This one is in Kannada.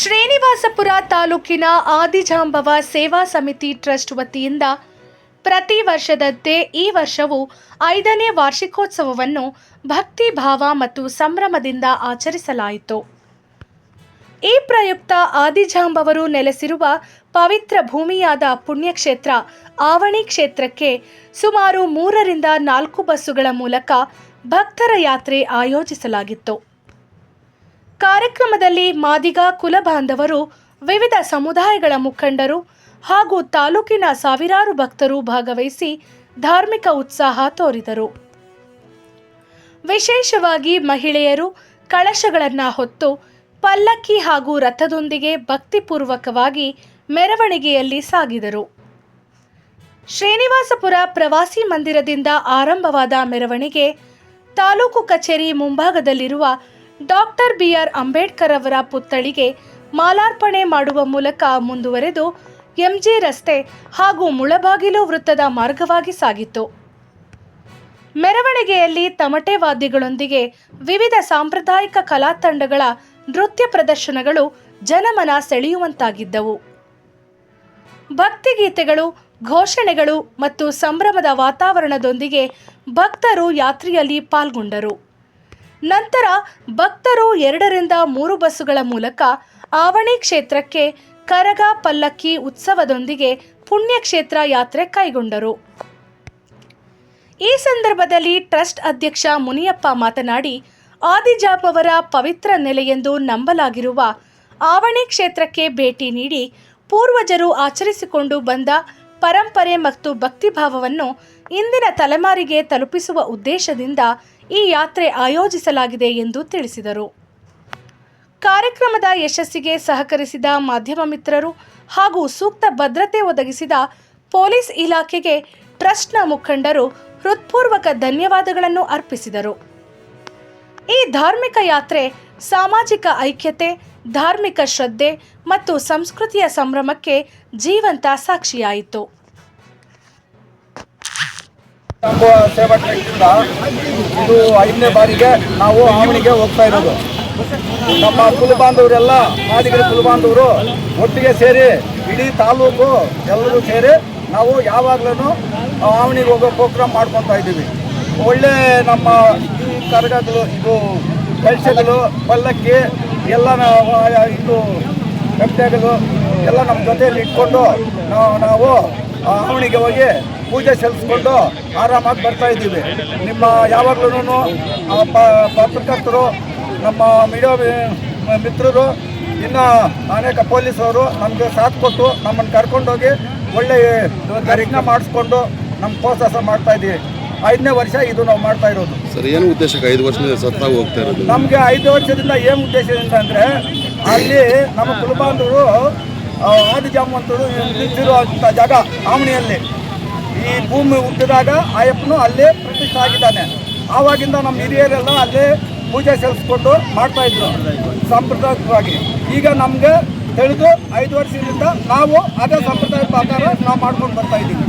ಶ್ರೀನಿವಾಸಪುರ ತಾಲೂಕಿನ ಆದಿಜಾಂಬವ ಸೇವಾ ಸಮಿತಿ ಟ್ರಸ್ಟ್ ವತಿಯಿಂದ ಪ್ರತಿ ವರ್ಷದಂತೆ ಈ ವರ್ಷವೂ ಐದನೇ ವಾರ್ಷಿಕೋತ್ಸವವನ್ನು ಭಕ್ತಿ ಭಾವ ಮತ್ತು ಸಂಭ್ರಮದಿಂದ ಆಚರಿಸಲಾಯಿತು. ಈ ಪ್ರಯುಕ್ತ ಆದಿಜಾಂಬವರು ನೆಲೆಸಿರುವ ಪವಿತ್ರ ಭೂಮಿಯಾದ ಪುಣ್ಯಕ್ಷೇತ್ರ ಆವಣಿ ಕ್ಷೇತ್ರಕ್ಕೆ ಸುಮಾರು ಮೂರರಿಂದ ನಾಲ್ಕು ಬಸ್ಸುಗಳ ಮೂಲಕ ಭಕ್ತರ ಯಾತ್ರೆ ಆಯೋಜಿಸಲಾಗಿತ್ತು. ಕಾರ್ಯಕ್ರಮದಲ್ಲಿ ಮಾದಿಗ ಕುಲಬಾಂಧವರು, ವಿವಿಧ ಸಮುದಾಯಗಳ ಮುಖಂಡರು ಹಾಗೂ ತಾಲೂಕಿನ ಸಾವಿರಾರು ಭಕ್ತರು ಭಾಗವಹಿಸಿ ಧಾರ್ಮಿಕ ಉತ್ಸಾಹ ತೋರಿದರು. ವಿಶೇಷವಾಗಿ ಮಹಿಳೆಯರು ಕಳಶಗಳನ್ನು ಹೊತ್ತು ಪಲ್ಲಕ್ಕಿ ಹಾಗೂ ರಥದೊಂದಿಗೆ ಭಕ್ತಿಪೂರ್ವಕವಾಗಿ ಮೆರವಣಿಗೆಯಲ್ಲಿ ಸಾಗಿದರು. ಶ್ರೀನಿವಾಸಪುರ ಪ್ರವಾಸಿ ಮಂದಿರದಿಂದ ಆರಂಭವಾದ ಮೆರವಣಿಗೆ ತಾಲೂಕು ಕಚೇರಿ ಮುಂಭಾಗದಲ್ಲಿರುವ ಡಾಕ್ಟರ್ ಬಿಆರ್ ಅಂಬೇಡ್ಕರ್ ಅವರ ಪುತ್ಥಳಿಗೆ ಮಾಲಾರ್ಪಣೆ ಮಾಡುವ ಮೂಲಕ ಮುಂದುವರೆದು ಎಂಜಿ ರಸ್ತೆ ಹಾಗೂ ಮುಳಬಾಗಿಲು ವೃತ್ತದ ಮಾರ್ಗವಾಗಿ ಸಾಗಿತ್ತು. ಮೆರವಣಿಗೆಯಲ್ಲಿ ತಮಟೆ ವಾದ್ಯಗಳೊಂದಿಗೆ ವಿವಿಧ ಸಾಂಪ್ರದಾಯಿಕ ಕಲಾ ತಂಡಗಳ ನೃತ್ಯ ಪ್ರದರ್ಶನಗಳು ಜನಮನ ಸೆಳೆಯುವಂತಾಗಿದ್ದವು. ಭಕ್ತಿಗೀತೆಗಳು, ಘೋಷಣೆಗಳು ಮತ್ತು ಸಂಭ್ರಮದ ವಾತಾವರಣದೊಂದಿಗೆ ಭಕ್ತರು ಯಾತ್ರೆಯಲ್ಲಿ ಪಾಲ್ಗೊಂಡರು. ನಂತರ ಭಕ್ತರು ಎರಡರಿಂದ ಮೂರು ಬಸ್ಸುಗಳ ಮೂಲಕ ಆವಣಿ ಕ್ಷೇತ್ರಕ್ಕೆ ಕರಗ ಪಲ್ಲಕ್ಕಿ ಉತ್ಸವದೊಂದಿಗೆ ಪುಣ್ಯಕ್ಷೇತ್ರ ಯಾತ್ರೆ ಕೈಗೊಂಡರು. ಈ ಸಂದರ್ಭದಲ್ಲಿ ಟ್ರಸ್ಟ್ ಅಧ್ಯಕ್ಷ ಮುನಿಯಪ್ಪ ಮಾತನಾಡಿ, ಆದಿಜಾಬ್ ಅವರ ಪವಿತ್ರ ನೆಲೆಯೆಂದು ನಂಬಲಾಗಿರುವ ಆವಣಿ ಕ್ಷೇತ್ರಕ್ಕೆ ಭೇಟಿ ನೀಡಿ ಪೂರ್ವಜರು ಆಚರಿಸಿಕೊಂಡು ಬಂದ ಪರಂಪರೆ ಮತ್ತು ಭಕ್ತಿಭಾವವನ್ನು ಇಂದಿನ ತಲೆಮಾರಿಗೆ ತಲುಪಿಸುವ ಉದ್ದೇಶದಿಂದ ಈ ಯಾತ್ರೆ ಆಯೋಜಿಸಲಾಗಿದೆ ಎಂದು ತಿಳಿಸಿದರು. ಕಾರ್ಯಕ್ರಮದ ಯಶಸ್ಸಿಗೆ ಸಹಕರಿಸಿದ ಮಾಧ್ಯಮ ಮಿತ್ರರು ಹಾಗೂ ಸೂಕ್ತ ಭದ್ರತೆ ಒದಗಿಸಿದ ಪೊಲೀಸ್ ಇಲಾಖೆಗೆ ಟ್ರಸ್ಟ್ನ ಮುಖಂಡರು ಹೃತ್ಪೂರ್ವಕ ಧನ್ಯವಾದಗಳನ್ನು ಅರ್ಪಿಸಿದರು. ಈ ಧಾರ್ಮಿಕ ಯಾತ್ರೆ ಸಾಮಾಜಿಕ ಐಕ್ಯತೆ, ಧಾರ್ಮಿಕ ಶ್ರದ್ಧೆ ಮತ್ತು ಸಂಸ್ಕೃತಿಯ ಸಂಭ್ರಮಕ್ಕೆ ಜೀವಂತ ಸಾಕ್ಷಿಯಾಯಿತು. ಎಂಬುವ ಸೇವಾ ಇದು ಐದನೇ ಬಾರಿಗೆ ನಾವು ಆವಣಿಗೆ ಹೋಗ್ತಾ ಇರೋದು. ನಮ್ಮ ಕುಲಬಾಂಧವರೆಲ್ಲ ಮಾದಿಗರ ಕುಲಬಾಂಧವರು ಒಟ್ಟಿಗೆ ಸೇರಿ, ಇಡೀ ತಾಲೂಕು ಎಲ್ಲರೂ ಸೇರಿ ನಾವು ಯಾವಾಗಲೂ ಆವಣಿಗೆ ಹೋಗೋ ಪ್ರೋಗ್ರಾಮ್ ಮಾಡ್ಕೊತಾ ಇದ್ದೀವಿ. ಒಳ್ಳೆ ನಮ್ಮ ಈ ಕರಗಗಳು, ಇದು ಕಳಶಗಳು ಪಲ್ಲಕ್ಕಿ, ಎಲ್ಲ ಇದು ಕಟ್ಟೆಗಳು ಎಲ್ಲ ನಮ್ಮ ಜೊತೆಯಲ್ಲಿ ಇಟ್ಕೊಂಡು ನಾವು ಆವಣಿಗೆ ಹೋಗಿ ಪೂಜೆ ಸಲ್ಲಿಸ್ಕೊಂಡು ಆರಾಮಾಗಿ ಬರ್ತಾ ಇದ್ದೀವಿ. ನಿಮ್ಮ ಯಾವಾಗಲೂ ಪತ್ರಕರ್ತರು ನಮ್ಮ ಮೀಡಿಯಾ ಮಿತ್ರರು ಇನ್ನು ಅನೇಕ ಪೊಲೀಸರು ನಮಗೆ ಸಾಥ್ ಕೊಟ್ಟು ನಮ್ಮನ್ನು ಕರ್ಕೊಂಡೋಗಿ ಒಳ್ಳೆಯ ಕಾರ್ಯಕ್ರಮ ಮಾಡಿಸ್ಕೊಂಡು ನಮ್ಮ ಪ್ರೋತ್ಸಾಹ ಮಾಡ್ತಾ ಇದ್ದೀವಿ. ಐದನೇ ವರ್ಷ ಇದು ನಾವು ಮಾಡ್ತಾ ಇರೋದು. ಸರ್ ಏನು ಉದ್ದೇಶಕ್ಕೆ ಐದು ವರ್ಷದಿಂದ ಸತ್ತಾಗಿ ಹೋಗ್ತಾ ಇರೋದು? ನಮಗೆ ಐದು ವರ್ಷದಿಂದ ಏನು ಉದ್ದೇಶದಿಂದ ಅಂದರೆ ಅಲ್ಲಿ ನಮ್ಮ ಕುಲಬಾಂಧವರು ಆದಿಜಾಮಂತರು ನಿಂತಿರುವಂಥ ಜಾಗ ಆವಣಿಯಲ್ಲಿ. ಈ ಭೂಮಿ ಹುಟ್ಟಿದಾಗ ಆಯಪ್ಪನು ಅಲ್ಲೇ ಪ್ರತಿಷ್ಠೆ ಆಗಿದ್ದಾನೆ. ಆವಾಗಿಂದ ನಮ್ಮ ಹಿರಿಯರೆಲ್ಲ ಅಲ್ಲೇ ಪೂಜೆ ಸಲ್ಲಿಸ್ಕೊಂಡು ಮಾಡ್ತಾ ಇದ್ರು, ಸಾಂಪ್ರದಾಯಿಕವಾಗಿ. ಈಗ ನಮಗೆ ತಿಳಿದು ಐದು ವರ್ಷದಿಂದ ನಾವು ಅದೇ ಸಂಪ್ರದಾಯದ ಪ್ರಕಾರ ನಾವು ಮಾಡ್ಕೊಂಡು ಬರ್ತಾ ಇದ್ದೀವಿ.